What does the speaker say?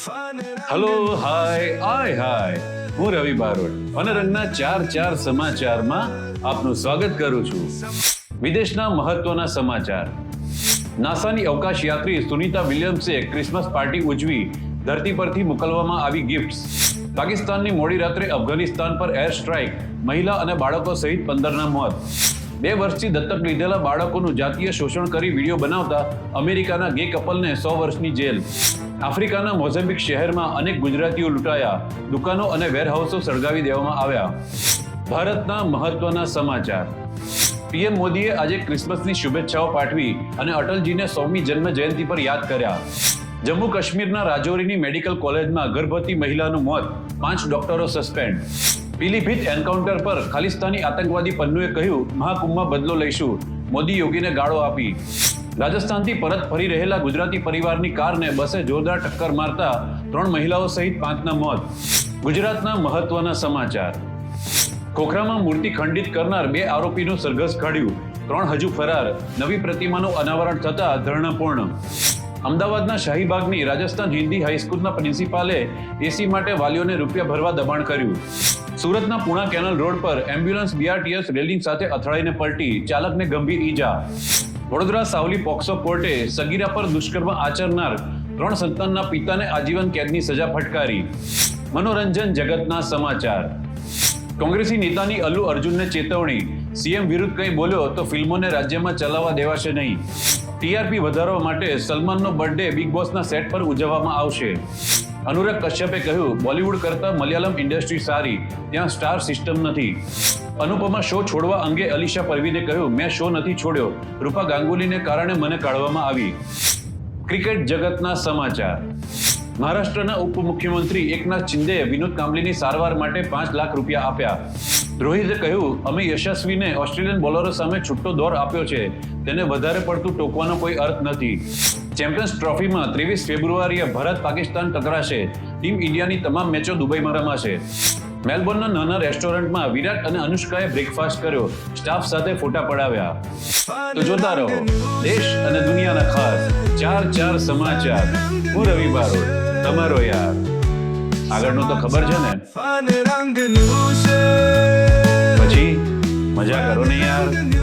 Hello hi આય હાય હું રવિ બારોટ. રંગના ચાર ચાર સમાચારમાં આપનું સ્વાગત કરું છું. વિદેશના મહત્વના સમાચાર. નાસાની અવકાશ યાત્રી સુનિતા વિલિયમ્સે ક્રિસમસ પાર્ટી ઉજવી, ધરતી પરથી મોકલવામાં આવી ગિફ્ટ્સ પાકિસ્તાનની મોડી રાત્રે અફઘાનિસ્તાન પર એર સ્ટ્રાઇક મહિલા અને બાળકો સહિત પંદરના મોત. બે વર્ષથી દત્તક લીધેલા બાળકોનું જાતીય શોષણ કરી વીડિયો બનાવતા અમેરિકાના ગે કપલને સો વર્ષની જેલ. આફ્રિકાના મોઝેમ્બિક શહેરમાં અનેક ગુજરાતીઓ લૂંટાયા, દુકાનો અને વેરહાઉસો સળગાવી દેવામાં આવ્યા. ભારતના મહત્વના સમાચાર. પીએમ મોદીએ આજે ક્રિસમસની શુભેચ્છાઓ પાઠવી અને અટલજીને સૌમી જન્મ જયંતિ પર યાદ કર્યા. જમ્મુ કાશ્મીરના રાજૌરીની મેડિકલ કોલેજમાં ગર્ભવતી મહિલાનું મોત, પાંચ ડોક્ટરો સસ્પેન્ડ. પીલીભીત એન્કાઉન્ટર પર ખાલિસ્તાની આતંકવાદી પન્નુએ કહ્યું, મહાકુંભમાં બદલો લઈશું. મોદી યોગીને ગાળો આપી. રાજસ્થાનથી પરત ફરી રહેલા ગુજરાતી પરિવારની કારને બસે જોરદાર ટક્કર મારતા ત્રણ મહિલાઓ સહિત પાંચના મોત. ગુજરાતના મહત્વના સમાચાર. ખોખરામાં મૂર્તિ ખંડિત કરનાર બે આરોપીનું સરઘસ કાઢ્યું. ત્રણ હજુ ફરાર. નવી પ્રતિમાનું અનાવરણ થતા ધરણા પૂર્ણ. અમદાવાદના શાહીબાગની રાજસ્થાન હિન્દી હાઈસ્કૂલના પ્રિન્સિપાલે એસી માટે વાલીઓને રૂપિયા ભરવા દબાણ કર્યું. સુરતના પુણા કેનલ રોડ પર એમ્બ્યુલન્સ બીઆરટીએસ રેલિંગ સાથે અથડાઈને પલટી. ચાલકને ગંભીર ઈજા. વડોદરા સાવલી પોક્સો કોર્ટે સગીરા પર દુષ્કર્મ આચરનાર ત્રણ સંતાનના પિતાને આજીવન કેદની સજા ફટકારી. મનોરંજન જગતના સમાચાર. કોંગ્રેસી નેતાની અલ્લુ અર્જુનને ચેતવણી. સીએમ વિરુદ્ધ કંઈ બોલ્યો તો ફિલ્મોને રાજ્યમાં ચલાવવા દેવાશે નહીં. ટીઆરપી વધારવા માટે સલમાનનો બર્થડે બિગ બોસના સેટ પર ઉજવવામાં આવશે. અનુરાગ કશ્યપે કહ્યું, બોલિવૂડ કરતાં મલયાલમ ઇન્ડસ્ટ્રી સારી, ત્યાં સ્ટાર સિસ્ટમ નથી. અનુપમા શો છોડવા અંગે અલીશા પરવીને કહ્યું, મેં શો નથી છોડ્યો. રૂપા ગાંગુલીને કારણે મને કાઢવામાં આવી. ક્રિકેટ જગતના સમાચાર. મહારાષ્ટ્રના ઉપમુખ્યમંત્રી એકનાથ શિંદેએ વિનોદ કાંબલીની સારવાર માટે પાંચ લાખ રૂપિયા આપ્યા. રોહિતે કહ્યું, અમે યશસ્વીને ઓસ્ટ્રેલિયન બોલરો સામે છૂટો દોર આપ્યો છે. તેને વધારે પડતું ટોકવાનો કોઈ અર્થ નથી. ચેમ્પિયન્સ ટ્રોફીમાં ત્રેવીસ ફેબ્રુઆરીએ ભારત પાકિસ્તાન ટકરાશે. ટીમ ઇન્ડિયાની તમામ મેચો દુબઈમાં રમાશે. મેલબોર્નના નાના રેસ્ટોરન્ટમાં વિરાટ અને અનુષ્કાએ બ્રેકફાસ્ટ કર્યો. સ્ટાફ સાથે ફોટા પડાવ્યા. તો જોતા રહો. દેશ અને દુનિયાના ખાસ ચાર ચાર સમાચાર. હું રવિ બારોટ. તમારો યાર. આગળનું તો ખબર છે ને? પછી મજા કરો ને યાર.